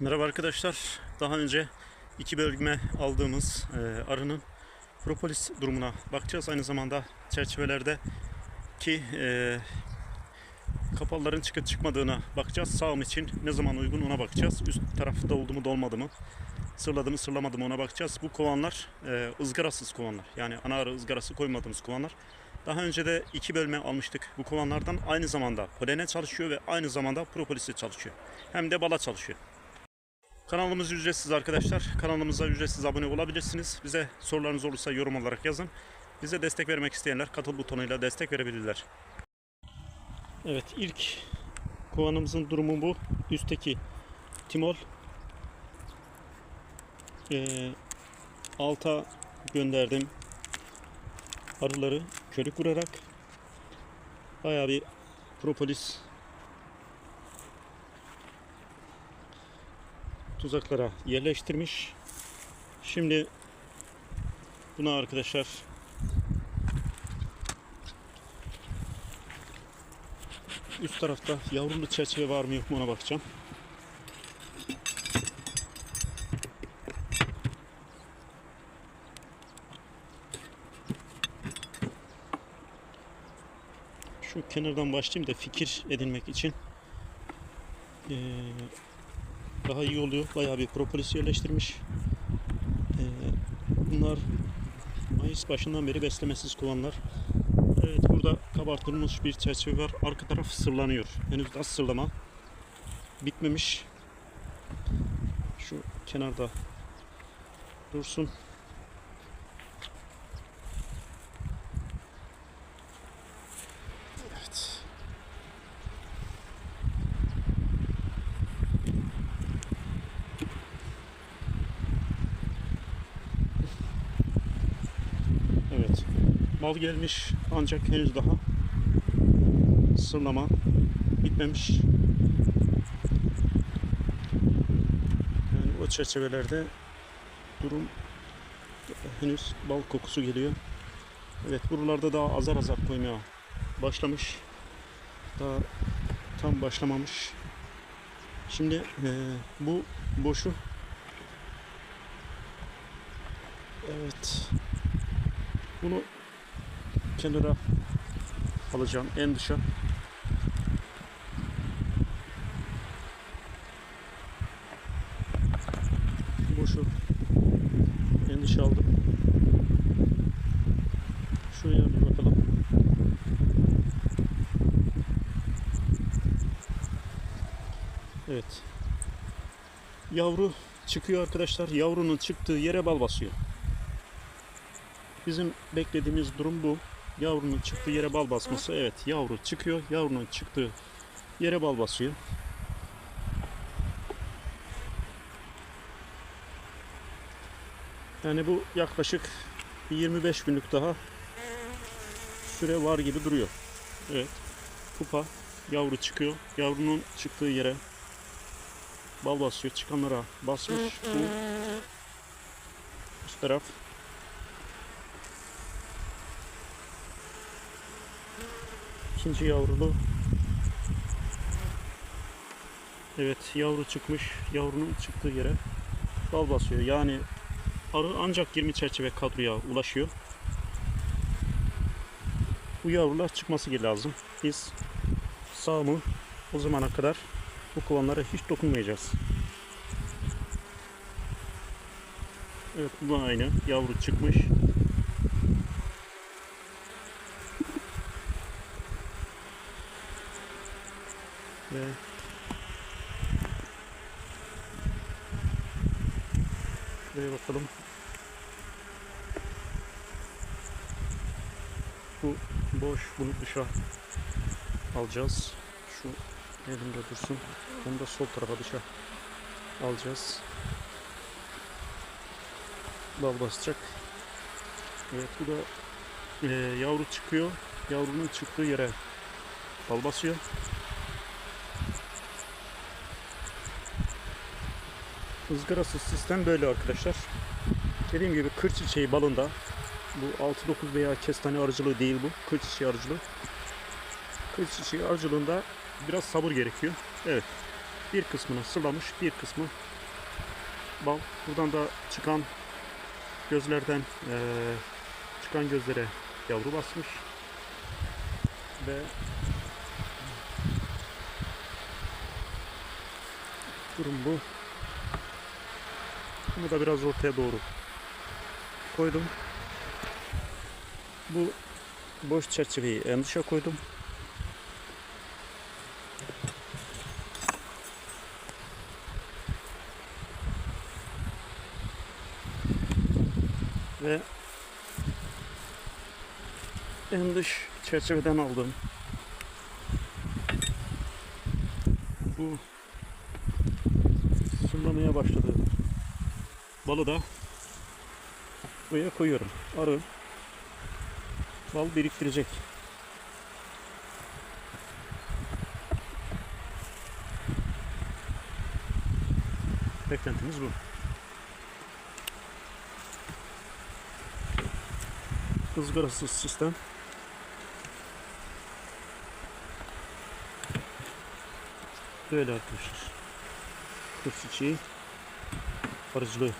Merhaba arkadaşlar. Daha önce iki bölgeme aldığımız e, arının propolis durumuna bakacağız. Aynı zamanda çerçevelerde ki e, kapalıların çıkıp çıkmadığına bakacağız. Sağım için ne zaman uygun ona bakacağız. Üst tarafta doldu mu dolmadı mı, sırladı mı sırlamadı mı ona bakacağız. Bu kovanlar e, ızgarasız kovanlar. Yani ana arı ızgarası koymadığımız kovanlar. Daha önce de iki bölme almıştık bu kovanlardan. Aynı zamanda polene çalışıyor ve aynı zamanda propolisle çalışıyor. Hem de bala çalışıyor. Kanalımız ücretsiz arkadaşlar. Kanalımıza ücretsiz abone olabilirsiniz. Bize sorularınız olursa yorum olarak yazın. Bize destek vermek isteyenler katıl butonuyla destek verebilirler. Evet ilk kovanımızın durumu bu. Üstteki timol. Ee, alta gönderdim arıları körük vurarak bayağı bir propolis tuzaklara yerleştirmiş. Şimdi buna arkadaşlar üst tarafta yavrulu çerçeve var mı yok mu ona bakacağım. Şu kenardan başlayayım da fikir edinmek için. Ee, daha iyi oluyor. Bayağı bir propolis yerleştirmiş. Ee, bunlar Mayıs başından beri beslemesiz kovanlar. Evet burada kabartılmış bir çerçeve var. Arka taraf sırlanıyor. Henüz daha sırlama bitmemiş. Şu kenarda dursun. Evet. Evet. Mal gelmiş ancak henüz daha sırlama bitmemiş. Yani o çerçevelerde durum henüz bal kokusu geliyor. Evet buralarda daha azar azar koymaya başlamış. Daha tam başlamamış. Şimdi eee, bu boşu Evet. Bunu kenara alacağım en dışa. Boşu en dışa aldım. Şuraya bir bakalım. Evet. Yavru çıkıyor arkadaşlar. Yavrunun çıktığı yere bal basıyor. Bizim beklediğimiz durum bu. Yavrunun çıktığı yere bal basması. Evet yavru çıkıyor. Yavrunun çıktığı yere bal basıyor. Yani bu yaklaşık bir 25 günlük daha süre var gibi duruyor. Evet. Pupa yavru çıkıyor. Yavrunun çıktığı yere bal basıyor. Çıkanlara basmış. Bu üst taraf İkinci yavrulu. Evet yavru çıkmış. Yavrunun çıktığı yere bal basıyor. Yani arı ancak 20 çerçeve kadroya ulaşıyor. Bu yavrular çıkması lazım. Biz sağ mı o zamana kadar bu kovanlara hiç dokunmayacağız. Evet bu da aynı. Yavru çıkmış. Ve Şuraya bakalım. Bu boş. Bunu dışa alacağız. Şu elimde dursun. Bunu da sol tarafa dışa alacağız. Bal basacak. Evet bu da e, yavru çıkıyor. Yavrunun çıktığı yere bal basıyor. ızgarasız sistem böyle arkadaşlar. Dediğim gibi kır çiçeği balında bu 6-9 veya kestane arıcılığı değil bu. Kır çiçeği arıcılığı. Kır çiçeği arıcılığında biraz sabır gerekiyor. Evet. bir kısmını sırlamış, bir kısmı bal. Buradan da çıkan gözlerden eee, çıkan gözlere yavru basmış ve durum bu. Bunu da biraz ortaya doğru koydum. Bu boş çerçeveyi en dışa koydum. Ve en dış çerçeveden aldım. Bu sırlamaya başladı. Balı da buraya koyuyorum. Arı bal biriktirecek. Beklentimiz bu. ızgarasız sistem. Böyle arkadaşlar. Kurs çiçeği arıcılığı.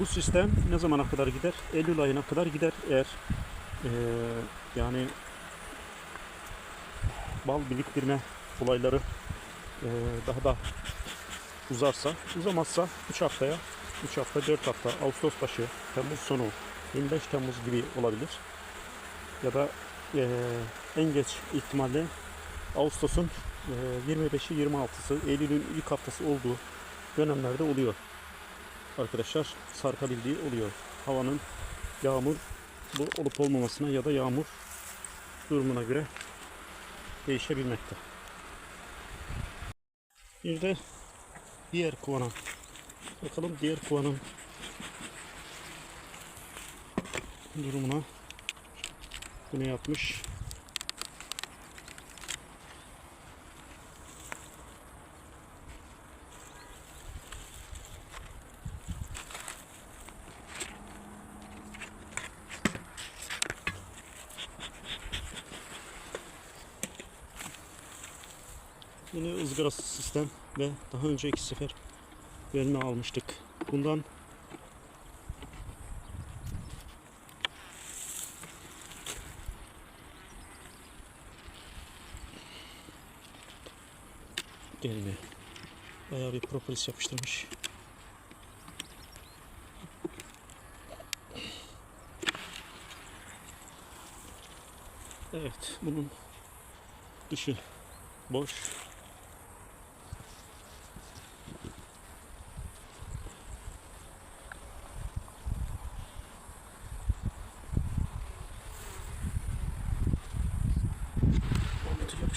Bu sistem ne zamana kadar gider? Eylül ayına kadar gider eğer eee, yani bal biriktirme olayları eee, daha da uzarsa, uzamazsa 3 haftaya 3 hafta, 4 hafta, Ağustos başı, Temmuz sonu, 25 Temmuz gibi olabilir. Ya da eee, en geç ihtimalle Ağustos'un eee, 25'i 26'sı, Eylül'ün ilk haftası olduğu dönemlerde oluyor. Arkadaşlar sarkabildiği oluyor. Havanın yağmur bu olup olmamasına ya da yağmur durumuna göre değişebilmekte. Bir de diğer kovana Bakalım diğer kovanın durumuna. Bu ne yapmış? Yine ızgarası sistem ve daha önce iki sefer verme almıştık. Bundan gelmiyor. Bayağı bir propolis yapıştırmış. Evet, bunun dışı boş.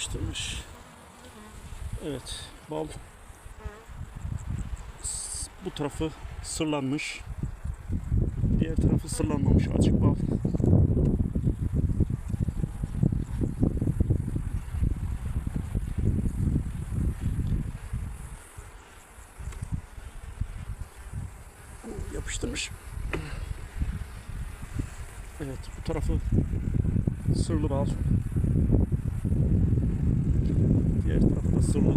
Yapıştırmış. Evet, bal bu tarafı sırlanmış. Diğer tarafı sırlanmamış açık bal. Yapıştırmış. Evet, bu tarafı sırlı bal. Diğer tarafı da sırlı.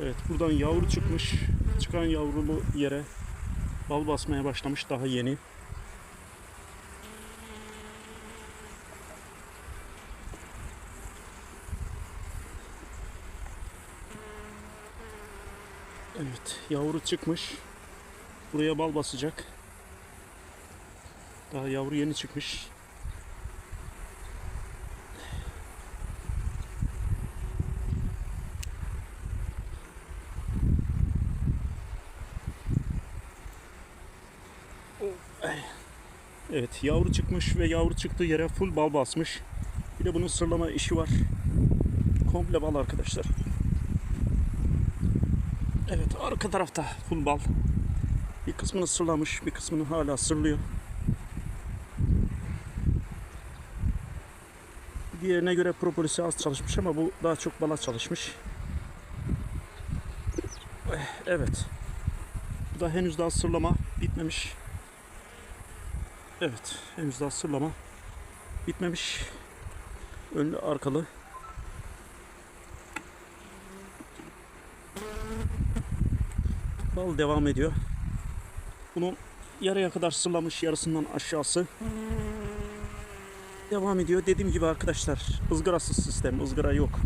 Evet buradan yavru çıkmış. Çıkan yavrulu yere bal basmaya başlamış daha yeni. Evet, yavru çıkmış. Buraya bal basacak. Daha yavru yeni çıkmış. Evet, yavru çıkmış ve yavru çıktığı yere full bal basmış. Bir de bunun sırlama işi var. Komple bal arkadaşlar. Evet arka tarafta full. Bir kısmını sırlamış, bir kısmını hala sırlıyor. Diğerine göre propolisi az çalışmış ama bu daha çok bala çalışmış. Eh, Evet. Bu da henüz daha sırlama bitmemiş. Evet, henüz daha sırlama bitmemiş. Önlü arkalı. Bal devam ediyor. Bunu yarıya kadar sırlamış, yarısından aşağısı devam ediyor. Dediğim gibi arkadaşlar, ızgarasız sistem, ızgara yok.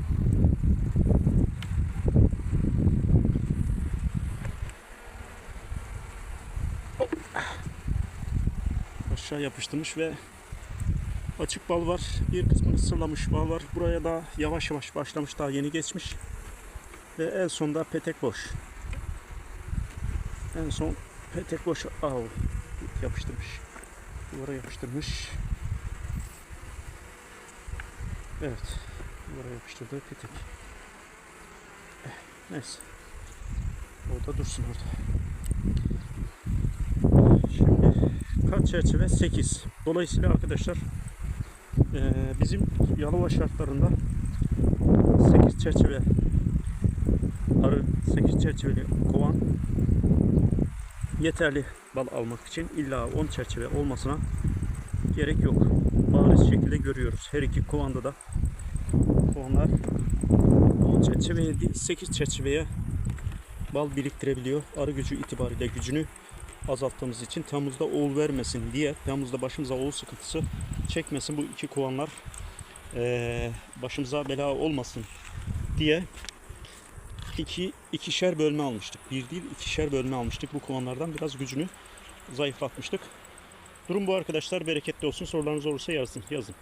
aşağı yapıştırmış ve açık bal var. Bir kısmını sırlamış bal var. Buraya da yavaş yavaş başlamış daha yeni geçmiş. Ve en sonda petek boş. En son petek boş av yapıştırmış. Duvara yapıştırmış. Evet. Duvara yapıştırdı petek. Eh, Neyse. Orada dursun orada. Şimdi kat çerçeve 8. Dolayısıyla arkadaşlar bizim Yalova şartlarında 8 çerçeve arı 8 çerçeveli kovan yeterli bal almak için illa 10 çerçeve olmasına gerek yok. Bariz şekilde görüyoruz. Her iki kovanda da kovanlar 10 çerçeveye değil 8 çerçeveye bal biriktirebiliyor. Arı gücü itibariyle gücünü azalttığımız için Temmuz'da oğul vermesin diye Temmuz'da başımıza oğul sıkıntısı çekmesin bu iki kovanlar eee, başımıza bela olmasın diye iki ikişer bölme almıştık. Bir değil ikişer bölme almıştık. Bu kovanlardan biraz gücünü zayıflatmıştık. Durum bu arkadaşlar. Bereketli olsun. Sorularınız olursa yazın. yazın.